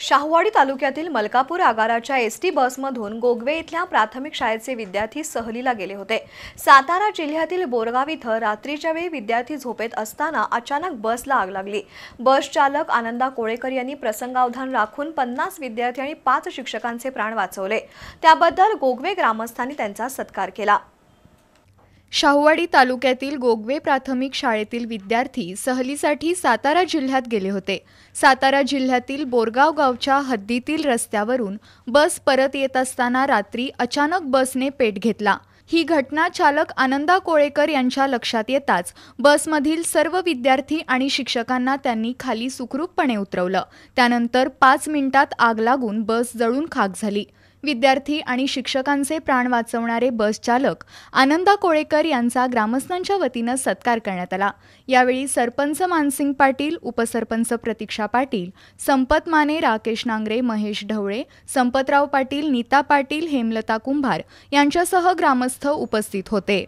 शाहूवाडी तालुक्यातील मलकापूर आगाराच्या S T बसमधून गोगवे इथल्या प्राथमिक शाळेचे विद्यार्थी सहलीला गेले होते. सातारा जिल्ह्यातील बोरगाव इथं रात्रीच्या वेळी विद्यार्थी झोपेत असताना अचानक बसला आग लागली. बस चालक आनंदा कोळेकर यांनी प्रसंगावधान राखून पन्नास विद्यार्थी आणि पाच शिक्षकांचे प्राण वाचवले. त्याबद्दल गोगवे ग्रामस्थांनी त्यांचा सत्कार केला. शाहूवाडी तालुक्यातील गोगवे प्राथमिक शाळेतील विद्यार्थी सहलीसाठी सातारा जिल्ह्यात गेले होते. सातारा जिल्ह्यातील बोरगाव गावच्या हद्दीतील रस्त्यावरून बस परत येत असताना रात्री अचानक बसने पेट घेतला. ही घटना चालक आनंदा कोळेकर यांच्या लक्षात येताच बसमधील सर्व विद्यार्थी आणि शिक्षकांना त्यांनी खाली सुखरूपपणे उतरवलं. त्यानंतर पाच मिनिटात आग लागून बस जळून खाक झाली. विद्यार्थी आणि शिक्षकांचे प्राण वाचवणारे बस चालक आनंदा कोळेकर यांचा ग्रामस्थांच्या वतीनं सत्कार करण्यात आला. यावेळी सरपंच मानसिंग पाटील उपसरपंच प्रतीक्षा पाटील संपत माने राकेश नांगरे महेश ढवळे संपतराव पाटील नीता पाटील हेमलता कुंभार यांच्यासह ग्रामस्थ उपस्थित होते.